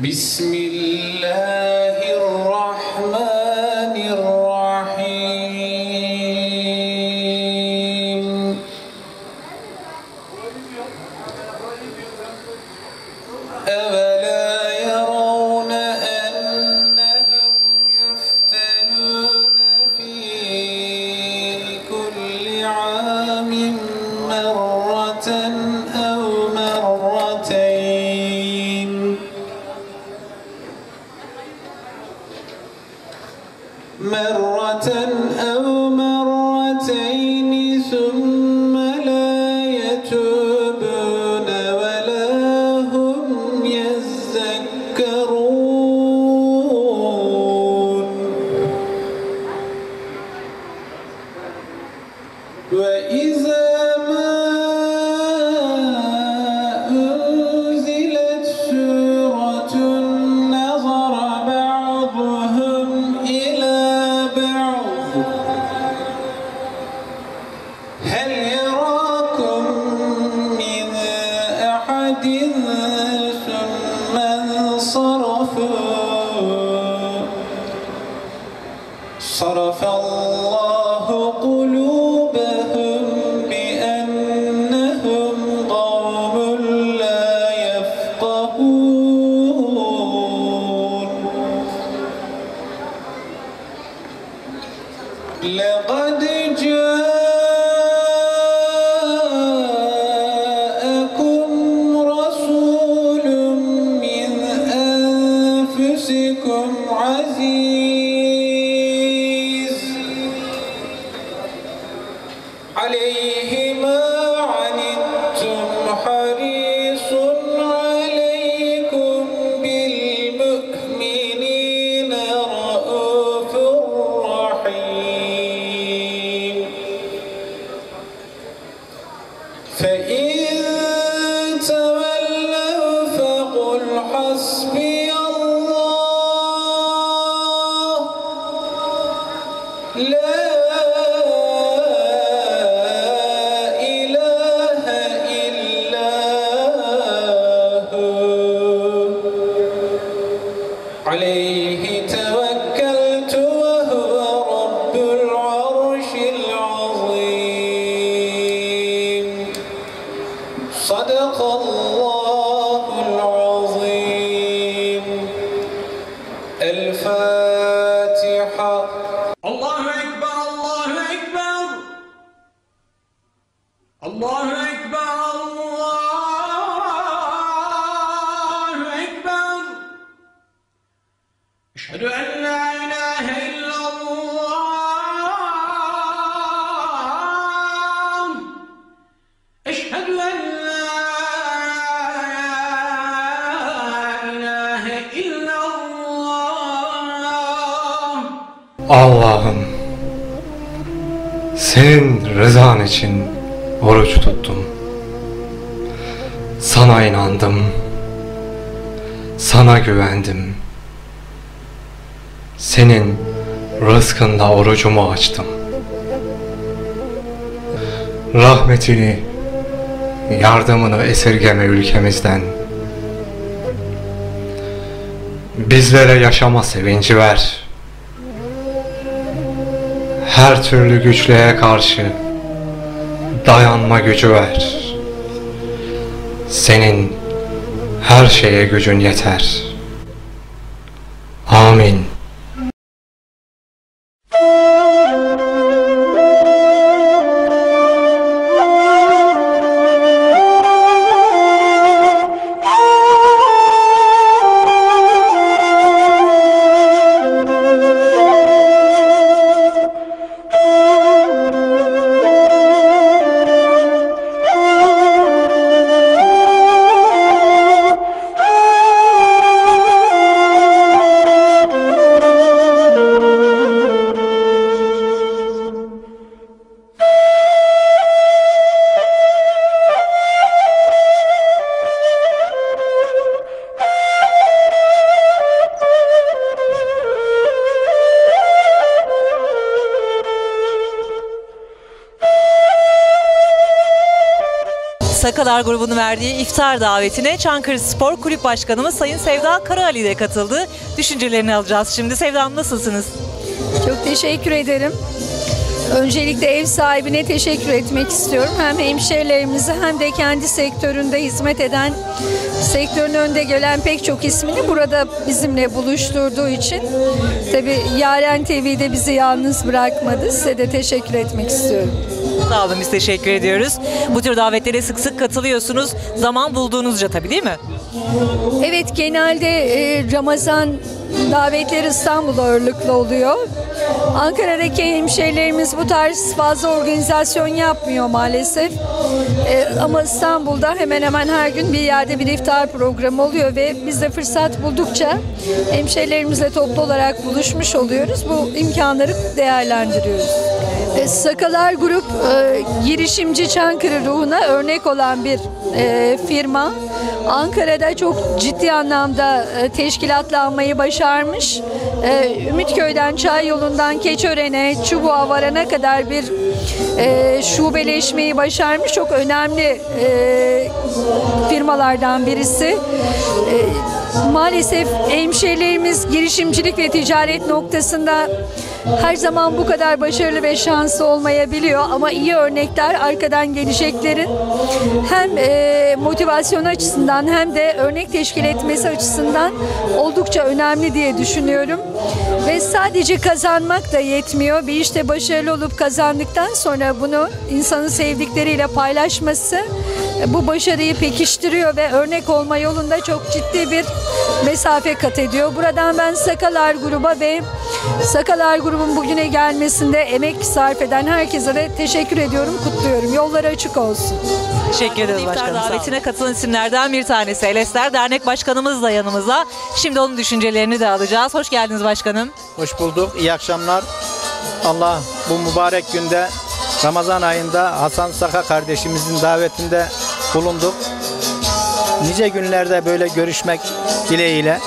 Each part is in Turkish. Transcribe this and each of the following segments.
بسم الله الرحمن مرة أحد ثم انصرفوا. صرف الله عزيز عليه Allah'ım senin rızan için oruç tuttum. Sana inandım. Sana güvendim. Senin rızkında orucumu açtım. Rahmetini, yardımını esirgeme ülkemizden. Bizlere yaşama sevinci ver her türlü güçlüğe karşı dayanma gücü ver. Senin her şeye gücün yeter. Amin. Sakalar grubunun verdiği iftar davetine Çankırı Spor Kulüp Başkanımız Sayın Sevda Karaali de katıldı. Düşüncelerini alacağız şimdi. Sevda Hanım nasılsınız? Çok teşekkür ederim. Öncelikle ev sahibine teşekkür etmek istiyorum. Hem hemşehrilerimize hem de kendi sektöründe hizmet eden, sektörün önde gelen pek çok ismini burada bizimle buluşturduğu için. Tabii Yaren TV'de bizi yalnız bırakmadı. Size de teşekkür etmek istiyorum. Sağ olun biz teşekkür ediyoruz. Bu tür davetlere sık sık katılıyorsunuz. Zaman bulduğunuzca tabii değil mi? Evet genelde e, Ramazan davetleri İstanbul ağırlıklı oluyor. Ankara'daki hemşehrilerimiz bu tarz fazla organizasyon yapmıyor maalesef. E, ama İstanbul'da hemen hemen her gün bir yerde bir iftar programı oluyor ve biz de fırsat buldukça hemşehrilerimizle toplu olarak buluşmuş oluyoruz. Bu imkanları değerlendiriyoruz. E, Sakalar Grup e, girişimci Çankırı ruhuna örnek olan bir e, firma. Ankara'da çok ciddi anlamda e, teşkilatlanmayı başarmış. E, Ümitköy'den Çay yolundan Keçören'e, Çubuğa varana kadar bir e, şubeleşmeyi başarmış. Çok önemli e, firmalardan birisi. E, maalesef hemşehrilerimiz girişimcilik ve ticaret noktasında her zaman bu kadar başarılı ve şanslı olmayabiliyor ama iyi örnekler arkadan geleceklerin hem e, motivasyon açısından hem de örnek teşkil etmesi açısından oldukça önemli diye düşünüyorum. Ve sadece kazanmak da yetmiyor. Bir işte başarılı olup kazandıktan sonra bunu insanın sevdikleriyle paylaşması bu başarıyı pekiştiriyor ve örnek olma yolunda çok ciddi bir mesafe kat ediyor. Buradan ben Sakalar gruba ve Sakalar grubun bugüne gelmesinde emek sarf eden herkese de teşekkür ediyorum, kutluyorum. Yolları açık olsun. Teşekkür ederiz başkanım. Davetine katılan isimlerden bir tanesi. Elesler Dernek Başkanımız da yanımızda. Şimdi onun düşüncelerini de alacağız. Hoş geldiniz başkanım. Hoş bulduk. İyi akşamlar. Allah bu mübarek günde Ramazan ayında Hasan Saka kardeşimizin davetinde bulunduk. Nice günlerde böyle görüşmek dileğiyle.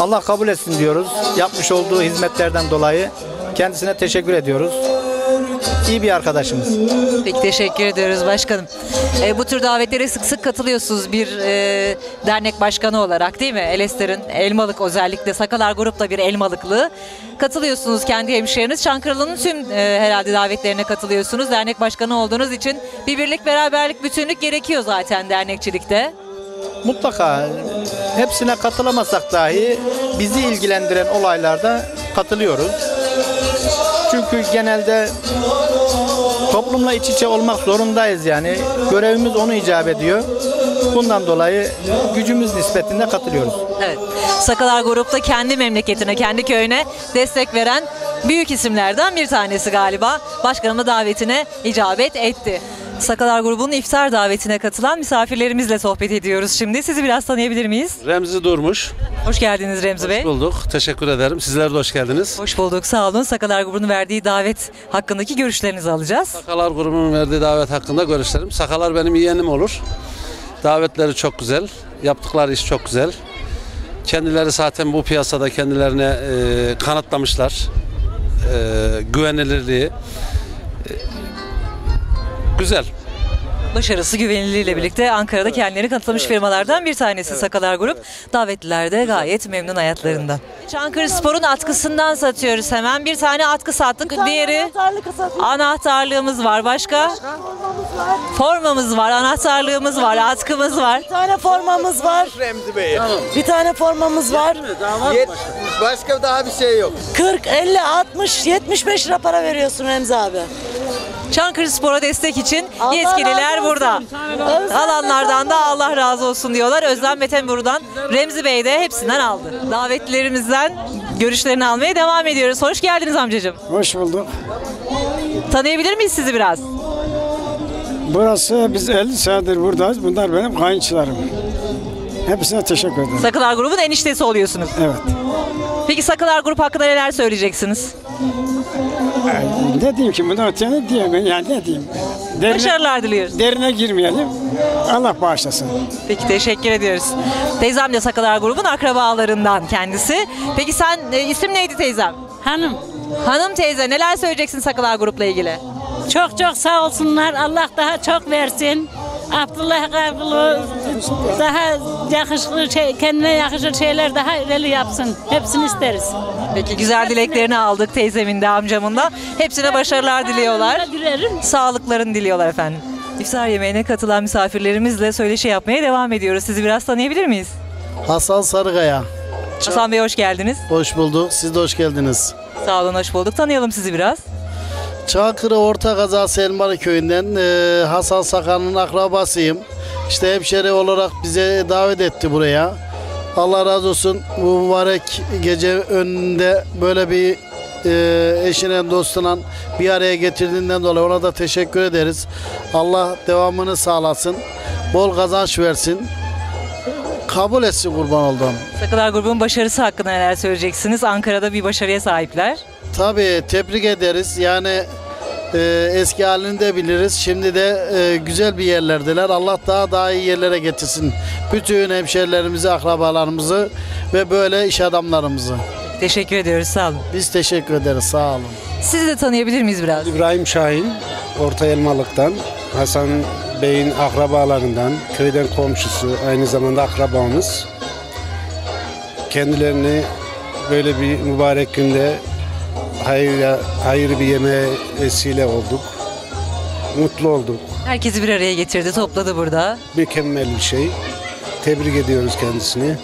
Allah kabul etsin diyoruz. Yapmış olduğu hizmetlerden dolayı kendisine teşekkür ediyoruz. İyi bir arkadaşımız. Peki teşekkür ediyoruz başkanım. E, bu tür davetlere sık sık katılıyorsunuz bir e, dernek başkanı olarak değil mi? Elesler'in Elmalık özellikle Sakalar Grup da bir Elmalıklı. Katılıyorsunuz kendi hemşehriniz. Çankırı'nın tüm e, herhalde davetlerine katılıyorsunuz. Dernek başkanı olduğunuz için bir birlik, beraberlik, bütünlük gerekiyor zaten dernekçilikte. Mutlaka hepsine katılamasak dahi bizi ilgilendiren olaylarda katılıyoruz. Çünkü genelde toplumla iç içe olmak zorundayız yani. Görevimiz onu icap ediyor. Bundan dolayı gücümüz nispetinde katılıyoruz. Evet. Sakalar Grup'ta kendi memleketine, kendi köyüne destek veren büyük isimlerden bir tanesi galiba. Başkanımın davetine icabet etti. Sakalar Grubu'nun iftar davetine katılan misafirlerimizle sohbet ediyoruz şimdi. Sizi biraz tanıyabilir miyiz? Remzi Durmuş. Hoş geldiniz Remzi Bey. Bulduk. Teşekkür ederim. Sizler de hoş geldiniz. Hoş bulduk, sağ olun. Sakalar Grubu'nun verdiği davet hakkındaki görüşlerinizi alacağız. Sakalar grubunun verdiği davet hakkında görüşlerim. Sakalar benim yeğenim olur. Davetleri çok güzel. Yaptıkları iş çok güzel. Kendileri zaten bu piyasada kendilerine e, kanıtlamışlar. E, güvenilirliği. Güzel. Başarısı güvenilirliğiyle birlikte Ankara'da kendilerini kanıtlamış firmalardan bir tanesi Sakalar Grup. Davetliler de gayet memnun hayatlarından. Çankırı Spor'un atkısından satıyoruz hemen. Bir tane atkı sattık. Diğeri anahtarlığımız var. Başka? Formamız var, anahtarlığımız var, atkımız var. Bir tane formamız var. Remzi Bey. Bir tane formamız var. Başka daha bir şey yok. 40, 50, 60, 75 lira para veriyorsun Remzi abi. Çankırı Spor'a destek için Allah yetkililer burada. Alanlardan da Allah razı olsun diyorlar. Özlem Meten buradan, Remzi Bey de hepsinden aldı. Davetlilerimizden görüşlerini almaya devam ediyoruz. Hoş geldiniz amcacığım. Hoş bulduk. Tanıyabilir miyiz sizi biraz? Burası biz 50 senedir buradayız. Bunlar benim kayınçılarım. Hepsine teşekkür ederim. Sakılar grubun eniştesi oluyorsunuz. Evet. Peki Sakılar grup hakkında neler söyleyeceksiniz? Yani ne diyeyim ki bundan öteye ne diyeyim ben yani ne diyeyim. Derine, Başarılar diliyoruz. derine girmeyelim. Allah bağışlasın. Peki teşekkür ediyoruz. Teyzem de Sakalar grubun akrabalarından kendisi. Peki sen e, isim neydi teyzem? Hanım Hanım teyze neler söyleyeceksin Sakalar grupla ilgili? çok çok sağ olsunlar. Allah daha çok versin. Abdullah Kargılı daha yakışıklı şey, kendine yakışır şeyler daha ileri yapsın. Hepsini isteriz. Peki güzel dileklerini aldık teyzemin de amcamın da. Hepsine başarılar diliyorlar. Dilerim. Sağlıklarını diliyorlar efendim. İftar yemeğine katılan misafirlerimizle söyleşi yapmaya devam ediyoruz. Sizi biraz tanıyabilir miyiz? Hasan Sarıkaya. Hasan Bey hoş geldiniz. Hoş bulduk. Siz de hoş geldiniz. Sağ olun, hoş bulduk. Tanıyalım sizi biraz. Çankırı Orta Kazası Elmalı Köyü'nden e, Hasan Sakan'ın akrabasıyım. İşte hemşeri olarak bize davet etti buraya. Allah razı olsun bu mübarek gece önünde böyle bir e, eşine dostuna bir araya getirdiğinden dolayı ona da teşekkür ederiz. Allah devamını sağlasın. Bol kazanç versin. Kabul etsin kurban olduğum. Sakalar grubunun başarısı hakkında neler söyleyeceksiniz? Ankara'da bir başarıya sahipler. Tabii tebrik ederiz. Yani e, eski halini de biliriz. Şimdi de e, güzel bir yerlerdeler. Allah daha daha iyi yerlere getirsin. Bütün hemşerilerimizi, akrabalarımızı ve böyle iş adamlarımızı. Teşekkür ediyoruz, sağ olun. Biz teşekkür ederiz. Sağ olun. Sizi de tanıyabilir miyiz biraz? İbrahim Şahin, Orta Elmalık'tan. Hasan Bey'in akrabalarından, köyden komşusu, aynı zamanda akrabamız. Kendilerini böyle bir mübarek günde hayır, hayır bir yemeğe vesile olduk. Mutlu olduk. Herkesi bir araya getirdi, topladı burada. Mükemmel bir şey. Tebrik ediyoruz kendisini.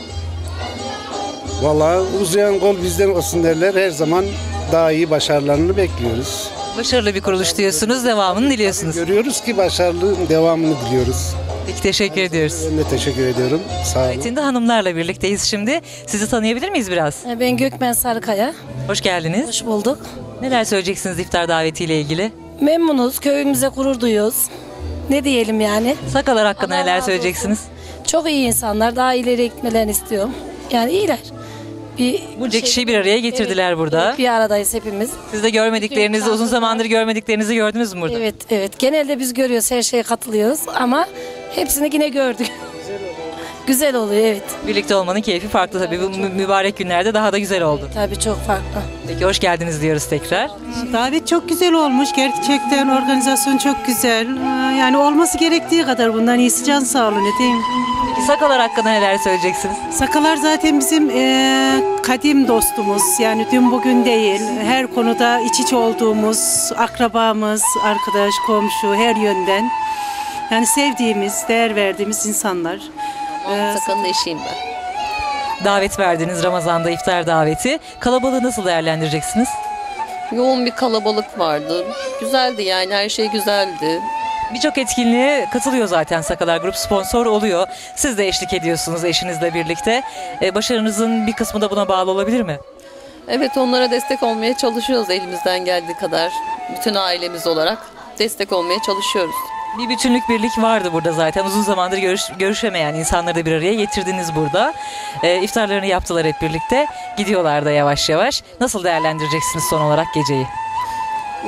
Vallahi uzayan gol bizden olsun derler. Her zaman daha iyi başarılarını bekliyoruz. Başarılı bir kuruluş diyorsunuz, devamını diliyorsunuz. Görüyoruz ki başarılı devamını diliyoruz. Peki teşekkür ediyoruz. Ben de teşekkür ediyorum. Sağ olun. Şimdi hanımlarla birlikteyiz şimdi. Sizi tanıyabilir miyiz biraz? Ben Gökmen Sarıkaya. Hoş geldiniz. Hoş bulduk. Neler söyleyeceksiniz iftar davetiyle ilgili? Memnunuz, köyümüze gurur duyuyoruz. Ne diyelim yani? Sakalar hakkında neler söyleyeceksiniz? Çok iyi insanlar, daha ileri gitmelerini istiyorum. Yani iyiler. Bir Bunca kişiyi bir araya getirdiler burada. bir aradayız hepimiz. Siz de görmediklerinizi, uzun zamandır görmediklerinizi gördünüz mü burada? Evet, evet. Genelde biz görüyoruz, her şeye katılıyoruz ama hepsini yine gördük. güzel oluyor, evet. Birlikte olmanın keyfi farklı tabii. Bu mü- mübarek günlerde daha da güzel oldu. Tabii çok farklı. Peki hoş geldiniz diyoruz tekrar. Davet çok güzel olmuş. Gerçekten organizasyon çok güzel. Ee, Yani olması gerektiği kadar bundan iyisi can sağlığı ne diyeyim. Peki Sakalar hakkında neler söyleyeceksiniz? Sakalar zaten bizim e, kadim dostumuz. Yani dün bugün değil. Her konuda iç içe olduğumuz akrabamız, arkadaş, komşu her yönden. Yani sevdiğimiz, değer verdiğimiz insanlar. Ee, Sakalın eşiyim ben. Davet verdiniz Ramazan'da iftar daveti. Kalabalığı nasıl değerlendireceksiniz? Yoğun bir kalabalık vardı. Güzeldi yani her şey güzeldi. Birçok etkinliğe katılıyor zaten Sakalar Grup sponsor oluyor. Siz de eşlik ediyorsunuz eşinizle birlikte. Ee, başarınızın bir kısmı da buna bağlı olabilir mi? Evet onlara destek olmaya çalışıyoruz elimizden geldiği kadar. Bütün ailemiz olarak destek olmaya çalışıyoruz. Bir bütünlük birlik vardı burada zaten. Uzun zamandır görüş- görüşemeyen insanları da bir araya getirdiniz burada. Ee, iftarlarını yaptılar hep birlikte. Gidiyorlar da yavaş yavaş. Nasıl değerlendireceksiniz son olarak geceyi?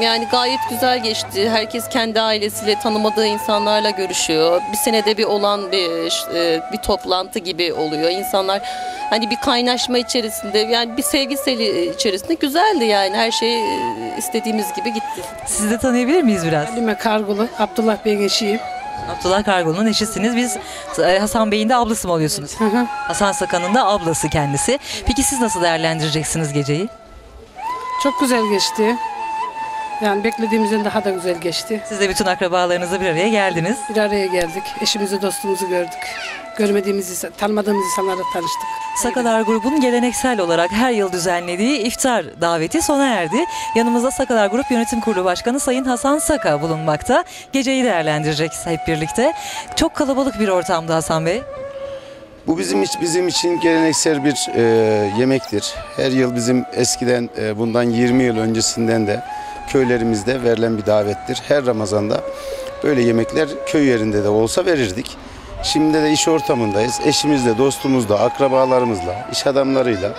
Yani gayet güzel geçti. Herkes kendi ailesiyle tanımadığı insanlarla görüşüyor. Bir senede bir olan bir e, bir toplantı gibi oluyor. İnsanlar hani bir kaynaşma içerisinde yani bir sevgi seli içerisinde güzeldi yani. Her şey e, istediğimiz gibi gitti. Sizi de tanıyabilir miyiz biraz? Halime Kargulu, Abdullah Bey'in eşiyim. Abdullah Kargo'nun eşisiniz. Biz e, Hasan Bey'in de ablası mı oluyorsunuz? Hasan Sakan'ın da ablası kendisi. Peki siz nasıl değerlendireceksiniz geceyi? Çok güzel geçti. Yani beklediğimizden daha da güzel geçti. Siz de bütün akrabalarınızla bir araya geldiniz. Bir araya geldik. Eşimizi, dostumuzu gördük. Görmediğimiz, tanımadığımız insanlarla tanıştık. Sakalar grubunun geleneksel olarak her yıl düzenlediği iftar daveti sona erdi. Yanımızda Sakalar Grup Yönetim Kurulu Başkanı Sayın Hasan Saka bulunmakta. Geceyi değerlendireceğiz hep birlikte. Çok kalabalık bir ortamda Hasan Bey. Bu bizim bizim için geleneksel bir e, yemektir. Her yıl bizim eskiden e, bundan 20 yıl öncesinden de köylerimizde verilen bir davettir. Her Ramazan'da böyle yemekler köy yerinde de olsa verirdik. Şimdi de iş ortamındayız. Eşimizle, dostumuzla, akrabalarımızla, iş adamlarıyla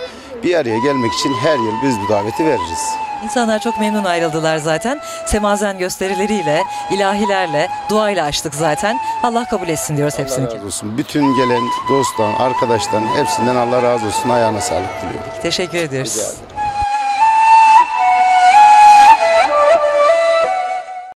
bir araya gelmek için her yıl biz bu daveti veririz. İnsanlar çok memnun ayrıldılar zaten. Semazen gösterileriyle, ilahilerle, duayla açtık zaten. Allah kabul etsin diyoruz hepsini. Allah razı olsun. Bütün gelen dosttan, arkadaştan hepsinden Allah razı olsun. Ayağına sağlık diliyorum. Teşekkür ediyoruz. Rica ederim.